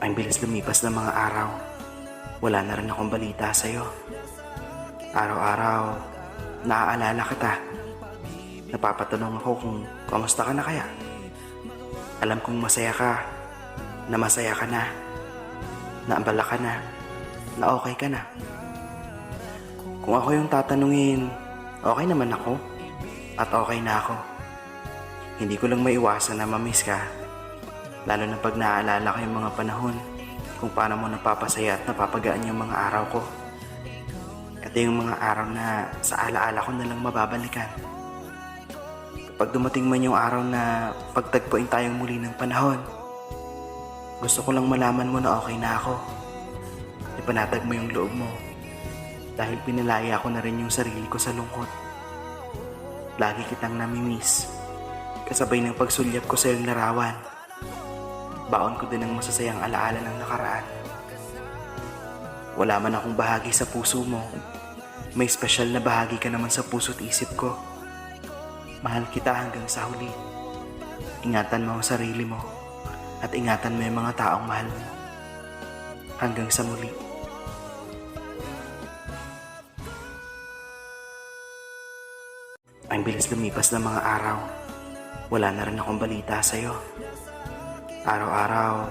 Ang bilis lumipas ng mga araw. Wala na rin akong balita sa'yo. Araw-araw, naaalala kita. Napapatanong ako kung kamusta ka na kaya. Alam kong masaya ka, na masaya ka na, naambala ka na, na okay ka na. Kung ako yung tatanungin, okay naman ako at okay na ako. Hindi ko lang maiwasan na mamiss ka. Lalo na pag naaalala ko yung mga panahon kung paano mo napapasaya at napapagaan yung mga araw ko. Ito yung mga araw na sa alaala ko na lang mababalikan. Kapag dumating man yung araw na pagtagpuin tayong muli ng panahon, gusto ko lang malaman mo na okay na ako. Ipanatag mo yung loob mo dahil pinalaya ko na rin yung sarili ko sa lungkot. Lagi kitang namimiss kasabay ng pagsulyap ko sa iyong larawan. Baon ko din ang masasayang alaala ng nakaraan. Wala man akong bahagi sa puso mo. May espesyal na bahagi ka naman sa puso't isip ko. Mahal kita hanggang sa huli. Ingatan mo ang sarili mo at ingatan mo yung mga taong mahal mo. Hanggang sa muli. Ang bilis lumipas ng mga araw. Wala na rin akong balita sa'yo. Araw-araw,